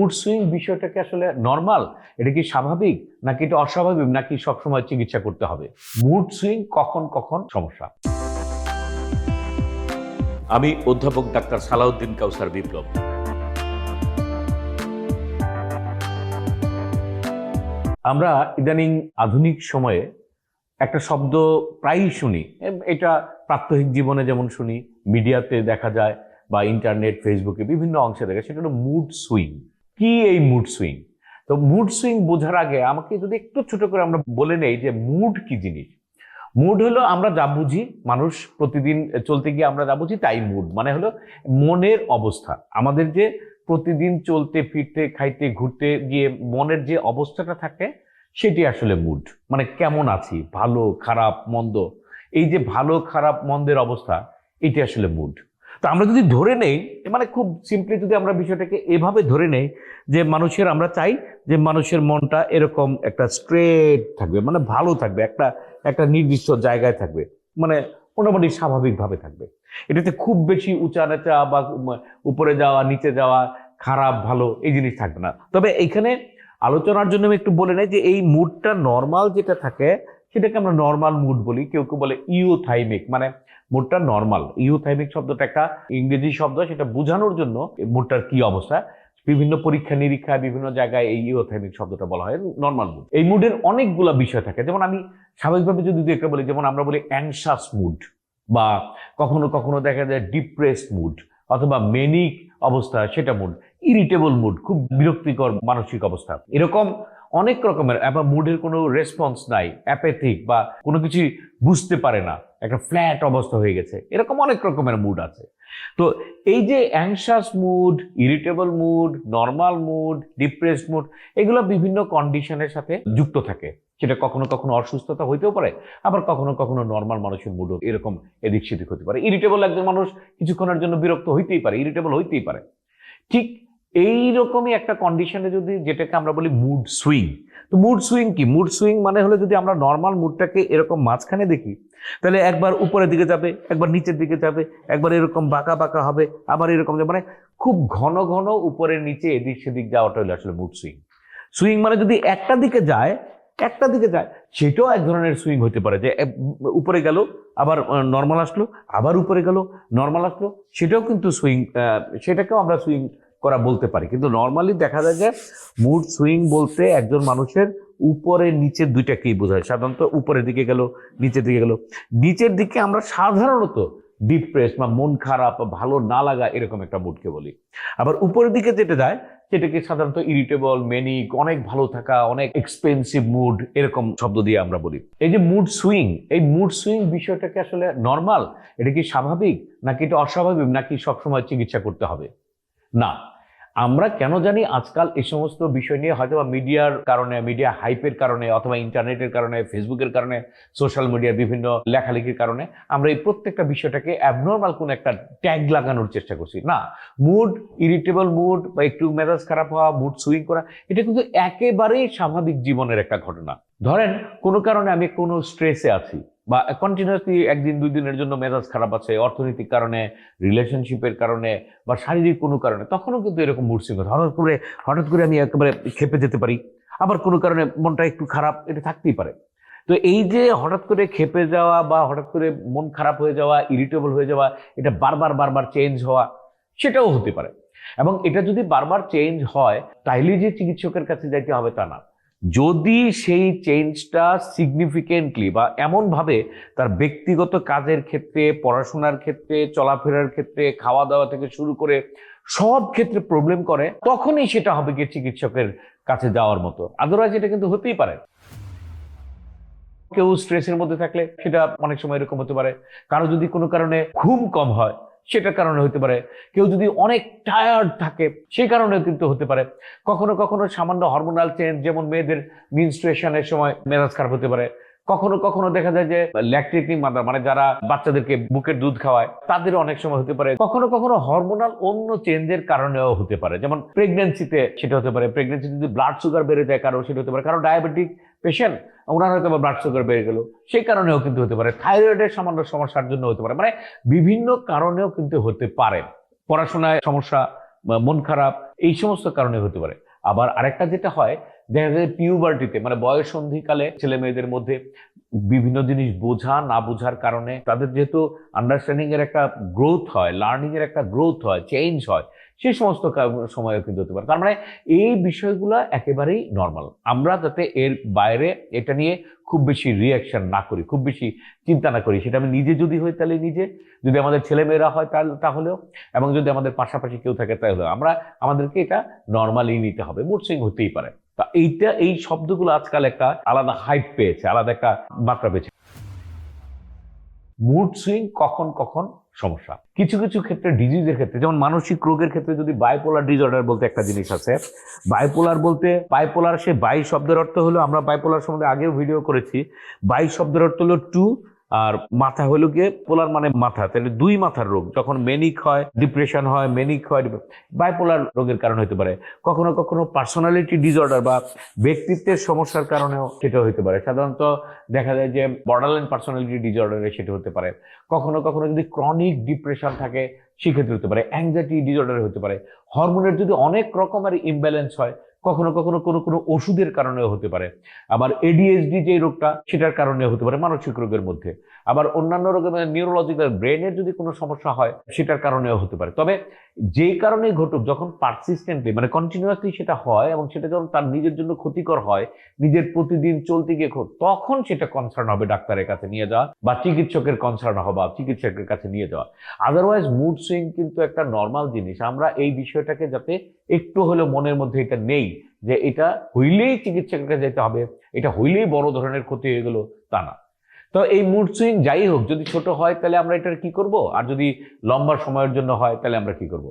Mood swing বিষয়টাকে আসলে normal এটা কি স্বাভাবিক? নাকি এটা অস্বাভাবিক? নাকি সবসময় চিকিৎসা করতে হবে? মুড সুইং কখন কখন সমস্যা? আমি অধ্যাপক ডাক্তার সালাউদ্দিন কাউসার বিপ্লব। আমরা ইদানিং আধুনিক সময়ে একটা শব্দ প্রায়ই শুনি। এটা প্রাত্যহিক জীবনে যেমন শুনি মিডিয়াতে দেখা যায় বা ইন্টারনেট ফেসবুকে বিভিন্ন অংশে দেখা যায়, সেটা হলো মুড সুইং কি এই মুড সুইং তো মুড সুইং বোঝার আগে আমাকে যদি একটু ছোট করে আমরা বলে নেই যে মুড কি জিনিস? মুড হলো আমরা যা বুঝি, মানুষ প্রতিদিন চলতে গিয়ে আমরা যা বুঝি তাই মুড মানে হলো মনের অবস্থা। আমাদের যে প্রতিদিন চলতে, ফিরতে, খাইতে, ঘুরতে গিয়ে মনের যে অবস্থাটা থাকে, সেটি আসলে মুড মানে কেমন আছি? ভালো, খারাপ, মন্দ? এই যে ভালো, খারাপ, মন্দের অবস্থা, এটি আসলে মুড তো আমরা যদি ধরে নেই মানে খুব সিম্পলি যদি আমরা বিষয়টাকে এভাবে ধরে নেই যে মানুষের আমরা চাই যে মানুষের মনটা এরকম একটা স্ট্রেট থাকবে মানে ভালো থাকবে, একটা একটা নির্দিষ্ট জায়গায় থাকবে মানে মোটামুটি স্বাভাবিকভাবে থাকবে। এটাতে খুব বেশি উঁচা নেচা বা উপরে যাওয়া, নিচে যাওয়া, খারাপ, ভালো এই জিনিস থাকবে না। তবে এইখানে আলোচনার জন্য আমি একটু বলে নেই যে এই মুডটা নর্মাল যেটা থাকে সেটাকে আমরা নর্মাল মুড বলি। কেউ কেউ বলে ইউথাইমিক মানে মুডটা নর্মাল ইউথাইমিক শব্দটা একটা ইংরেজি শব্দ, সেটা বোঝানোর জন্য মুডটার কি অবস্থা? বিভিন্ন পরীক্ষা নিরীক্ষা, বিভিন্ন জায়গায় এই ইউথাইমিক শব্দটা বলা হয় নর্মাল মুড এই মুডের অনেকগুলা বিষয় থাকে। যেমন আমি স্বাভাবিকভাবে যদি একটা বলি, যেমন আমরা বলি অ্যাংশাস মুড বা কখনো কখনো দেখা যায় ডিপ্রেসড মুড অথবা মেনিক অবস্থা, সেটা মুড ইরিটেবল মুড খুব বিরক্তিকর মানসিক অবস্থা। এরকম অনেক রকমের আবার মুডের কোনো রেসপন্স নাই অ্যাপেথিক বা কোনো কিছু বুঝতে পারে না, একটা ফ্ল্যাট অবস্থা হয়ে গেছে, এরকম অনেক রকমের মুড আছে। তো এই যে anxious mood irritable mood normal mood depressed mood এগুলো বিভিন্ন কন্ডিশনের সাথে যুক্ত থাকে। সেটা কখনো কখনো অসুস্থতা হইতেও পারে, আবার কখনো কখনো নর্মাল মানুষের মুডও এরকম এদিক সেদিক হতে পারে। ইরিটেবল একজন মানুষ কিছুক্ষণের জন্য বিরক্ত হইতেই পারে ইরিটেবল হইতেই পারে। ঠিক এই রকমই একটা কন্ডিশনে যদি যেটাকে আমরা বলি মুড সুইং তো মুড সুইং কি? মুড সুইং মানে হলো যদি আমরা নর্মাল মুডটাকে এরকম মাঝখানে দেখি, তাহলে একবার উপরের দিকে যাবে, একবার নিচের দিকে যাবে, একবার এরকম বাঁকা বাঁকা হবে, আবার এরকম যাবে মানে খুব ঘন ঘন উপরে নিচে এদিক সেদিক যাওয়াটা হলো আসলে মুড সুইং সুইং মানে যদি একটা দিকে যায়, একটা দিকে যায়, সেটাও এক ধরনের সুইং হতে পারে যে উপরে গেল, আবার নর্মাল আসলো, আবার উপরে গেল নর্মাল আসলো, সেটাও কিন্তু সুইং সেটাকেও আমরা সুইং করা বলতে পারি। কিন্তু নর্মালি দেখা যায় যে মুড সুইং বলতে একজন মানুষের উপরে, নিচের দুইটাকেই বোঝায়। সাধারণত উপরের দিকে গেল, নিচের দিকে গেল। নিচের দিকে আমরা সাধারণত ডিপ্রেস বা মন খারাপ বা ভালো না লাগা এরকম একটা মুডকে বলি। আবার উপরের দিকে যেটা যায়, সেটাকে সাধারণত ইরিটেবল মেনিক অনেক ভালো থাকা, অনেক এক্সপেন্সিভ মুড এরকম শব্দ দিয়ে আমরা বলি। এই যে মুড সুইং এই মুড সুইং বিষয়টাকে আসলে নর্মাল এটা কি স্বাভাবিক? নাকি এটা অস্বাভাবিক? নাকি সবসময় চিকিৎসা করতে হবে? না, আমরা কেন জানি আজকাল এই সমস্ত বিষয় নিয়ে হয়তো বা মিডিয়ার কারণে, মিডিয়া হাইপের কারণে অথবা ইন্টারনেটের কারণে, ফেসবুকের কারণে, সোশ্যাল মিডিয়ার বিভিন্ন লেখালেখির কারণে আমরা এই প্রত্যেকটা বিষয়টাকে অ্যাবনর্মাল কোনো একটা ট্যাগ লাগানোর চেষ্টা করছি। না মুড ইরিটেবল মুড বা একটু মেজাজ খারাপ হওয়া মুড সুইং করা, এটা কিন্তু একেবারেই স্বাভাবিক জীবনের একটা ঘটনা। ধরেন, কোনো কারণে আমি কোনো স্ট্রেসে আছি বা কন্টিনিউসলি একদিন, দুই দিনের জন্য মেজাজ খারাপ আছে, অর্থনৈতিক কারণে রিলেশনশিপের কারণে বা শারীরিক কোনো কারণে, তখনও কিন্তু এরকম মুড সুইং হঠাৎ করে হঠাৎ করে আমি একেবারে খেপে যেতে পারি। আবার কোনো কারণে মনটা একটু খারাপ, এটা থাকতেই পারে। তো এই যে হঠাৎ করে খেপে যাওয়া বা হঠাৎ করে মন খারাপ হয়ে যাওয়া ইরিটেবল হয়ে যাওয়া, এটা বারবার বারবার চেঞ্জ হওয়া, সেটাও হতে পারে। এবং এটা যদি বারবার চেঞ্জ হয়, তাইলে যে চিকিৎসকের কাছে যাইতে হবে তা না। যদি সেই চেঞ্জটা সিগনিফিকেন্টলি বা এমনভাবে তার ব্যক্তিগত কাজের ক্ষেত্রে, পড়াশোনার ক্ষেত্রে, চলাফেরার ক্ষেত্রে খাওয়া দাওয়া থেকে শুরু করে সব ক্ষেত্রে প্রবলেম করে, তখনই সেটা হবে গিয়ে চিকিৎসকের কাছে যাওয়ার মতো। আদারওয়াইজ এটা কিন্তু হতেই পারে। কেউ স্ট্রেসের মধ্যে থাকলে সেটা অনেক সময় এরকম হতে পারে। কারও যদি কোনো কারণে ঘুম কম হয় সেটার কারণে হতে পারে। কেউ যদি অনেক টায়ার্ড থাকে, সেই কারণে কিন্তু হতে পারে। কখনো কখনো সামান্য হরমোনাল চেঞ্জ যেমন মেয়েদের মিনস্ট্রুয়েশনের সময় মেজাজ খারাপ হতে পারে। কখনো কখনো দেখা যায় যে ল্যাকটেটিং মাদার মানে যারা বাচ্চাদেরকে বুকের দুধ খাওয়ায়, তাদের অনেক সময় হতে পারে। কখনো কখনো হরমোনাল অন্য চেঞ্জের কারণেও হতে পারে। যেমন প্রেগনেন্সিতে সেটা হতে পারে। প্রেগনেন্সিতে যদি ব্লাড সুগার বেড়ে যায় কারও সেটা হতে পারে। কারও ডায়াবেটিক পেশেন্ট ওনার হয়তো ব্লাড সুগার বেড়ে গেল। সেই কারণেও কিন্তু হতে পারে। থাইরয়েডের সামান্য সমস্যার জন্য হতে পারে। মানে বিভিন্ন কারণেও কিন্তু হতে পারে। পড়াশোনায় সমস্যা মন খারাপ, এই সমস্ত কারণে হতে পারে। আবার আরেকটা যেটা হয়, দেখা যায় পিউবার্টিতে মানে বয়স সন্ধিকালে ছেলে মেয়েদের মধ্যে বিভিন্ন জিনিস বোঝা, না বোঝার কারণে তাদের যেহেতু আন্ডারস্ট্যান্ডিং এর একটা গ্রোথ হয় লার্নিং এর একটা গ্রোথ হয় চেঞ্জ হয় সেই সমস্ত সময়ও কিন্তু হতে পারে। তার মানে এই বিষয়গুলো একেবারেই নর্মাল আমরা যাতে এর বাইরে এটা নিয়ে খুব বেশি রিয়াকশন না করি, খুব বেশি চিন্তা না করি, সেটা আমি নিজে যদি হই তাহলে নিজে, যদি আমাদের ছেলেমেয়েরা হয় তাহলে তাহলেও, এবং যদি আমাদের পাশাপাশি কেউ থাকে তাহলেও। আমরা, আমাদেরকে এটা নর্মালি নিতে হবে। মুড সুইং হতেই পারে। তা এইটা, এই শব্দগুলো আজকাল একটা আলাদা হাইট পেয়েছে, আলাদা একটা মাত্রা পেয়েছে। মুড সুইং কখন কখন সমস্যা। কিছু কিছু ক্ষেত্রে ডিজিজের ক্ষেত্রে, যেমন মানসিক রোগের ক্ষেত্রে যদি বাইপোলার ডিজর্ডার বলতে একটা জিনিস আছে। বাইপোলার বলতে বাইপোলার সে বাই শব্দের অর্থ হলো, আমরা বাইপোলার সম্বন্ধে আগেও ভিডিও করেছি। বাই শব্দের অর্থ হলো টু আর মাথা হলো গিয়ে পোলার মানে মাথা, তাহলে দুই মাথার রোগ, যখন মেনিক হয়, ডিপ্রেশন হয়, মেনিক হয় বাইপোলার রোগের কারণ হতে পারে। কখনো কখনো পার্সোনালিটি ডিসঅর্ডার বা ব্যক্তিত্বের সমস্যার কারণেও সেটা হতে পারে। সাধারণত দেখা যায় যে বর্ডারলাইন পার্সোনালিটি ডিসঅর্ডারে সেটা হতে পারে। কখনো কখনো যদি ক্রনিক ডিপ্রেশন থাকে, সেক্ষেত্রে হতে পারে। অ্যাংজাইটি ডিসঅর্ডারে হতে পারে। হরমোনের যদি অনেক রকমের ইমব্যালেন্স হয় কখনো কখনো কোনো কোনো ওষুধের কারণেও হতে পারে। আবার এডিএসডি যে রোগটা, সেটার কারণে হতে পারে মানসিক রোগের মধ্যে। আবার অন্যান্য রোগের মানে নিউরোলজিক্যাল ব্রেনের যদি কোনো সমস্যা হয়, সেটার কারণেও হতে পারে। তবে যেই কারণেই ঘটুক, যখন পারসিস্টেন্টলি মানে কন্টিনিউয়াসলি সেটা হয় এবং সেটা যখন তার নিজের জন্য ক্ষতিকর হয়, নিজের প্রতিদিন চলতে গিয়ে তখন সেটা কনসার্ন হবে ডাক্তারের কাছে নিয়ে যাওয়া বা চিকিৎসকের কনসার্ন হওয়া, চিকিৎসকের কাছে নিয়ে যাওয়া। আদারওয়াইজ মুড সুইং কিন্তু একটা নর্মাল জিনিস। আমরা এই বিষয়টাকে যাতে একটু হলেও মনের মধ্যে এটা নেই যে এটা হইলেই চিকিৎসকের কাছে যেতে হবে, এটা হইলেই বড় ধরনের ক্ষতি হয়ে গেল তা না। তো এই মুড সুইং যাই হোক, যদি ছোট হয় তাহলে আমরা এটার কি করব? আর যদি লম্বা সময়ের জন্য হয় তাহলে আমরা কি করব?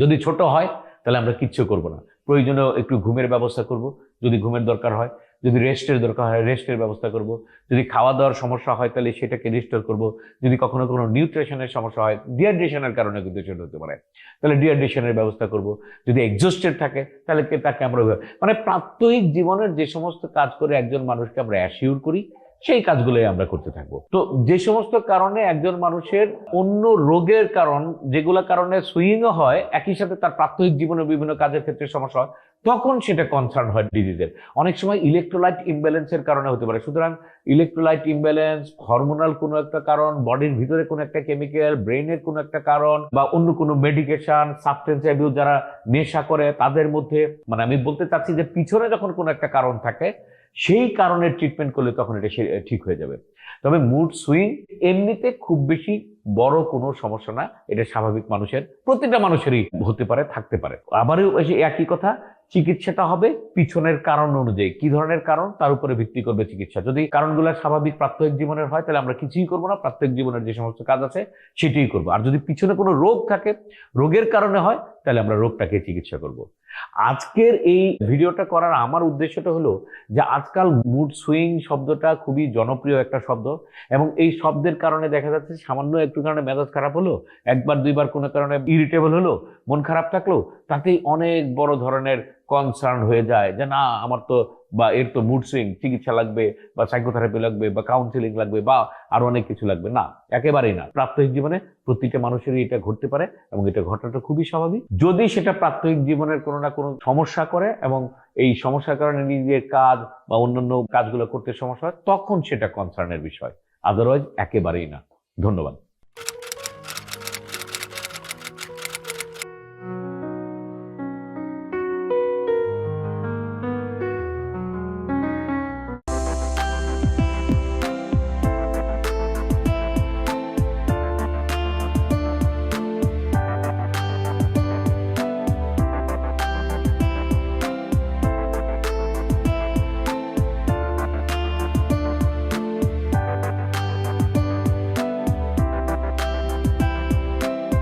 যদি ছোট হয় তাহলে আমরা কিচ্ছু করব না। প্রয়োজনে একটু ঘুমের ব্যবস্থা করব। যদি ঘুমের দরকার হয় যদি রেস্টের দরকার হয় রেস্টের ব্যবস্থা করব। যদি খাওয়া দাওয়ার সমস্যা হয়, তাহলে সেটাকে রিস্টোর করব। যদি কখনো কোনো নিউট্রিশনের সমস্যা হয় ডিহাইড্রেশনের কারণে কিন্তু সেটা হতে পারে। তাহলে ডিহাইড্রেশনের ব্যবস্থা করব। যদি এক্সস্টেড থাকে, তাহলে তাকে আমরা মানে প্রাত্যহিক জীবনের যে সমস্ত কাজ করে একজন মানুষকে আমরা অ্যাসিউর করি, সেই কাজগুলোই আমরা করতে থাকব। তো যে সমস্ত কারণে একজন মানুষের অন্য রোগের কারণ, যেগুলো কারণে সুইংও হয়, একই সাথে তার প্রাত্যহিক জীবনের বিভিন্ন কাজের ক্ষেত্রে সমস্যা হয় তখন সেটা কনসার্ন হয় ডিজিজের অনেক সময় ইলেকট্রোলাইট ইমব্যালেন্সের কারণে হতে পারে। সুতরাং ইলেকট্রোলাইট ইমব্যালেন্স হরমোনাল কোনো একটা কারণ বডির ভিতরে কোনো একটা কেমিক্যাল ব্রেনের কোনো একটা কারণ, বা অন্য কোনো মেডিকেশন সাবস্টেন্স অ্যাবিউজ যারা নেশা করে, তাদের মধ্যে মানে আমি বলতে চাচ্ছি যে পিছনে যখন কোনো একটা কারণ থাকে, সেই কারণের ট্রিটমেন্ট করলে তখন এটা ঠিক হয়ে যাবে। তবে মুড সুইং এমনিতে খুব বেশি বড় কোনো সমস্যা না, এটা স্বাভাবিক মানুষের, প্রতিটা মানুষেরই হতে পারে, থাকতে পারে। আবারও একই কথা, চিকিৎসাটা হবে পিছনের কারণ অনুযায়ী। কি ধরনের কারণ? তার উপরে ভিত্তি করবে চিকিৎসা। যদি কারণগুলো স্বাভাবিক প্রাত্যহিক জীবনের হয়, তাহলে আমরা কিছুই করব না, প্রাত্যহিক জীবনের যে সমস্ত কাজ আছে, সেটাই করব। আর যদি পিছনে কোনো রোগ থাকে, রোগের কারণে হয়, তাহলে আমরা রোগটাকে চিকিৎসা করব। আজকের এই ভিডিওটা করার আমার উদ্দেশ্যটা হলো যে আজকাল মুড সুইং শব্দটা খুবই জনপ্রিয় একটা শব্দ এবং এই শব্দের কারণে দেখা যাচ্ছে সামান্য একটু কারণে মেজাজ খারাপ হলো, একবার দুইবার কোনো কারণে ইরিটেবল হলো, মন খারাপ থাকল, তাতেই অনেক বড় ধরনের কনসার্ন হয়ে যায় যে, না, আমার তো বা এর তো মুড সুইং চিকিৎসা লাগবে বা সাইকোথেরাপি লাগবে বা কাউন্সিলিং লাগবে বা আরও অনেক কিছু লাগবে। না, একেবারেই না। প্রাত্যহিক জীবনে প্রতিটা মানুষেরই এটা ঘটতে পারে এবং এটা ঘটাটা খুবই স্বাভাবিক। যদি সেটা প্রাত্যহিক জীবনের কোনো না কোনো সমস্যা করে এবং এই সমস্যার কারণে নিজের কাজ বা অন্যান্য কাজগুলো করতে সমস্যা হয়, তখন সেটা কনসার্নের বিষয়। আদারওয়াইজ একেবারেই না। ধন্যবাদ।